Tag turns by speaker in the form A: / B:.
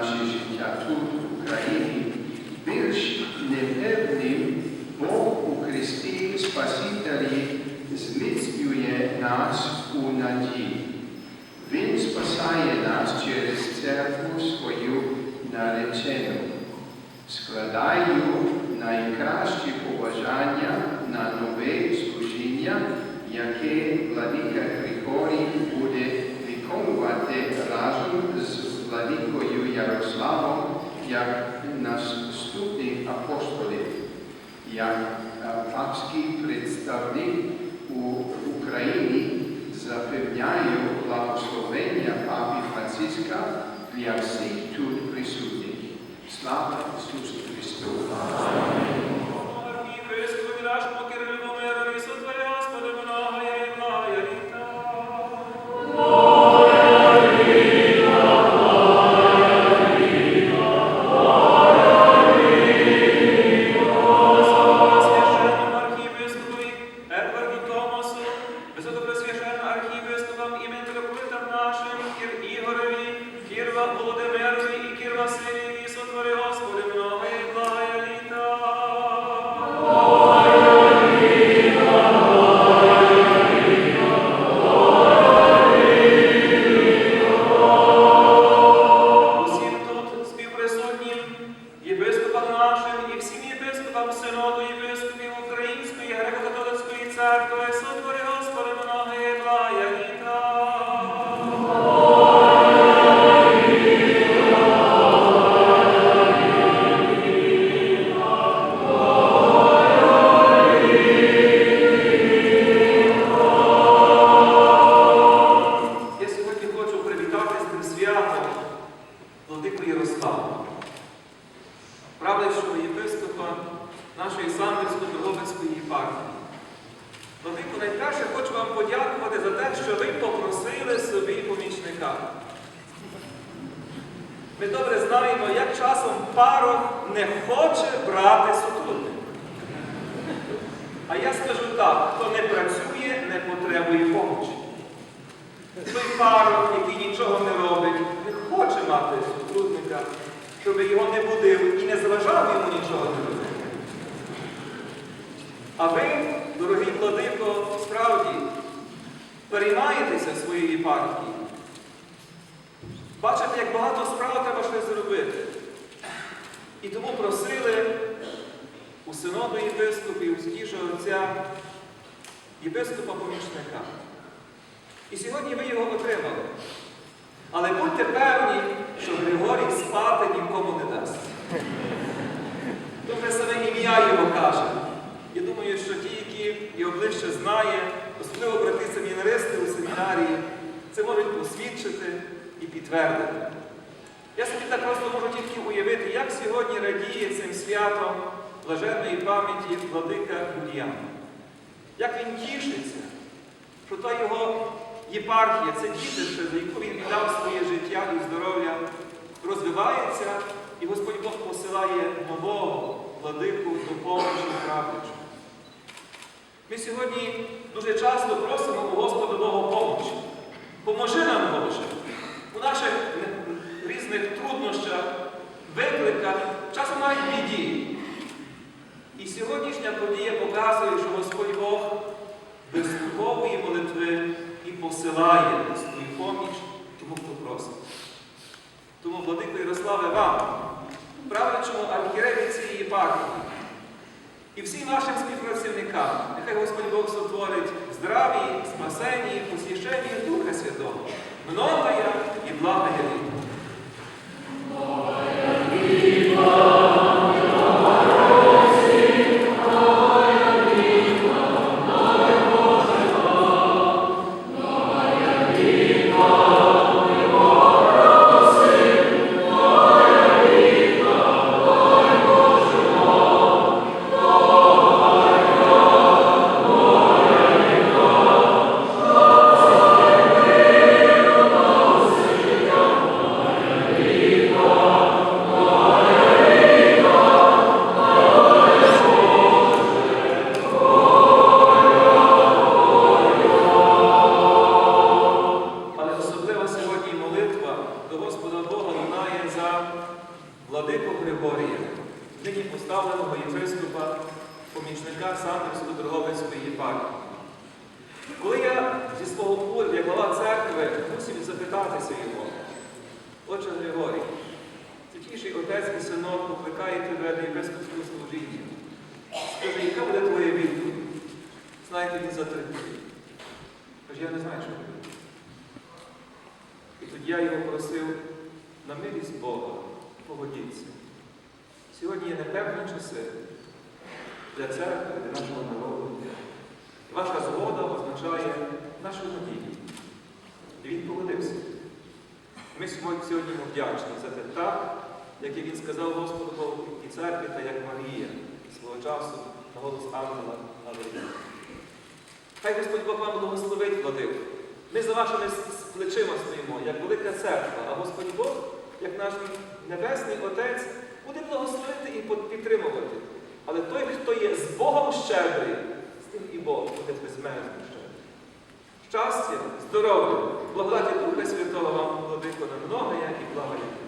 A: наше життя тут, в Україні, більш непевним Бог у Христі Спасителі зміцнює нас у надії. Він спасає нас через церкву свою наречену. Складаю найкращі побажання на нове служіння, яке владика Григорій буде виконувати разом з владикою Ярославом як наступних апостолів. Як е, папський представник у Україні запевняю благословення Папі Франциска для всіх тут присутніх. Слава Ісусу Христу!
B: Найперше хочу вам подякувати за те, що ви попросили собі помічника. Ми добре знаємо, як часом парох не хоче брати супутник. А я скажу так, хто не працює, не потребує помочі. Той парок, який нічого не робить, не хоче мати сотрудника, щоб його не будив і не заважав йому нічого не робити. А ви, дорогі владико, переймаєтеся своєї єпархії. Бачите, як багато справ треба щось зробити. І тому просили у у синоду єпископів, святішого отця, єпископа помічника. І сьогодні ви його отримали. Але будьте певні, що Григорій спати нікому не дасть. Добре саме ім'я його каже. Я думаю, що ті, які його ближче знає, особливо брати семінаристи у семінарії, це можуть посвідчити і підтвердити. Я собі так просто можу тільки уявити, як сьогодні радіє цим святом блаженної пам'яті владика Юліан. Як він тішиться, що та його єпархія, це дітище, за яку він віддав своє життя і здоров'я, розвивається, і Господь Бог посилає нового владику допомогу правдичу. Ми сьогодні дуже часто просимо у Господа Бога помочі. Поможи нам, Боже, наших різних труднощах, викликах, часом навіть біді. І сьогоднішня подія показує, що Господь Бог без молитви і посилає свою поміч тому, хто просить. Тому, владико Ярославе, вам, правлячому архієреві цієї єпархії, і всім вашим співпрацівникам, нехай Господь Бог сотворить здраві, спасенні, посвященні Духа Святого, многое Торговецької. Коли я зі свого уряду, як глава церкви, мусив запитатися його, Отче Григорій, святіший отець і синок покликає тебе до єпископського служіння. Скажи, яка буде твоя відповідь? Знаєте, він за. Каже, я не знаю, що робити. І тоді я його просив на милість Бога, погодіться. Сьогодні є непевні часи для церкви, для нашого народу. Ваша згода означає нашу надію. І він погодився. Ми сьогодні йому вдячні за те так, як і він сказав Господу і церкві, та як Марія свого часу на голос ангела Авелія. Хай Господь Бог вам благословить, владику. Ми за вашими плечима стоїмо, як велика церква, а Господь Бог, як наш Небесний Отець, буде благословити і підтримувати. Але той, хто є з Богом щедрий, з тим і Бог буде безмежно щедрий. Щастя, здоров'я, благодаті Духа Святого вам, владико, на многое і благоє.